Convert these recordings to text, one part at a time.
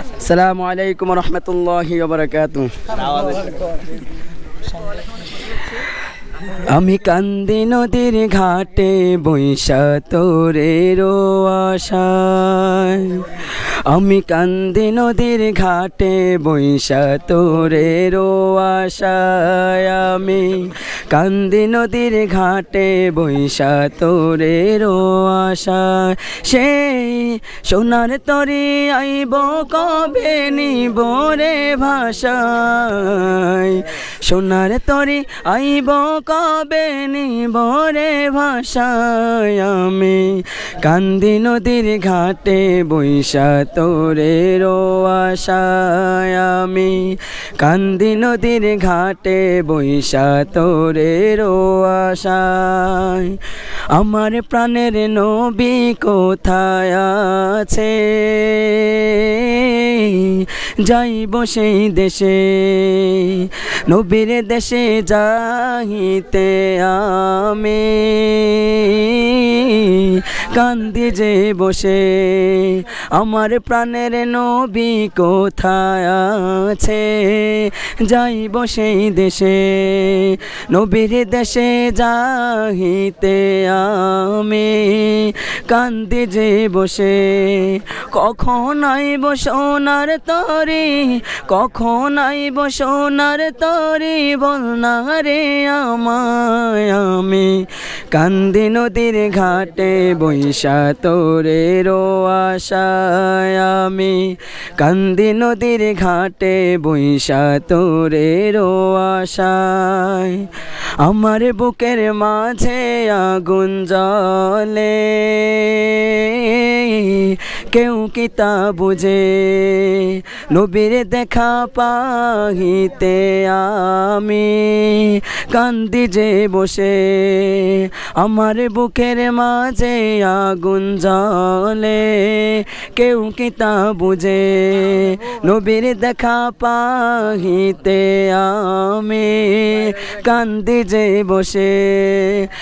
আসসালামু আলাইকুম রহমতুল্লাহি আমি কান্দি নদীর ঘাটে বৈশা তোরের আশায় আমি কান্দি নদীর ঘাটে বৈশা তোরের আশায় আমি কান্দি নদীর ঘাটে বৈশা তোরের আশায়। সেই সোনার তরি আইব কবে নিব রে ভাষায়? সোনার তরি আইব কবে নিব রে ভাষায়? আমি কান্দি নদীর ঘাটে বৈশা তোরের আশায় আমি কান্দি নদীর ঘাটে বৈশা তোরের আশায়। আমার প্রাণের নবী কোথায় আছে? যাইব সেই দেশে, নবীর দেশে যাইতে আমি। কান্দি যে বসে, আমার প্রাণের নবী কোথায় আছে? যাইব সেই দেশে, নবীর দেশে যাইতে আমি। কান্দি যে বসে, কখন আইব সোনার তরি? কখন আইব সোনার তরি? বল না রে আমায় আমি। কান্দি নদীর ঘাটে বৈশা তোরের আশায় আমি। কান্দি নদীর ঘাটে বৈশা তোরের আশায়। আমার বুকের মাঝে আগুন জলে কেউ কি তা বুঝে? নবীর দেখা পাহিতে আমি কান্দি যে বসে। আমার বুকের মাঝে আগুন জলে কেউ কি তা বুঝে? নবীর দেখা পাহিতে আমি কান্দি যে বসে।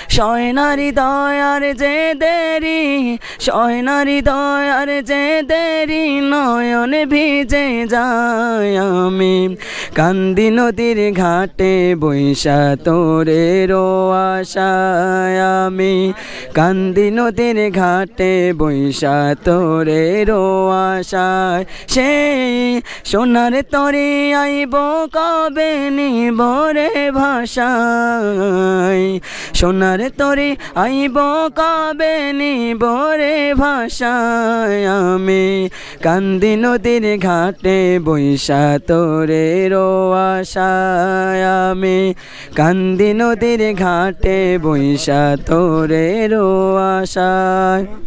শয়নারি দয়ার যে দেরি, শয়নারি দয়ার যে দেরি নয়ন ভিজে যায় আমি। কান্দি নদীর ঘাটে বৈশা তোরের আশায় আমি। কান্দি নদীর ঘাটে বৈশা তোরের আশায় সেই সোনার তরে আইব কবে নিব রে ভাষায়? সোনার তরে আইব কবে নিব রে ভাষায়? আমি কান্দি নদীর ঘাটে বৈশা তোরের আশায় আমি কান্দি নদীর ঘাটে বৈশা তোরের আশায়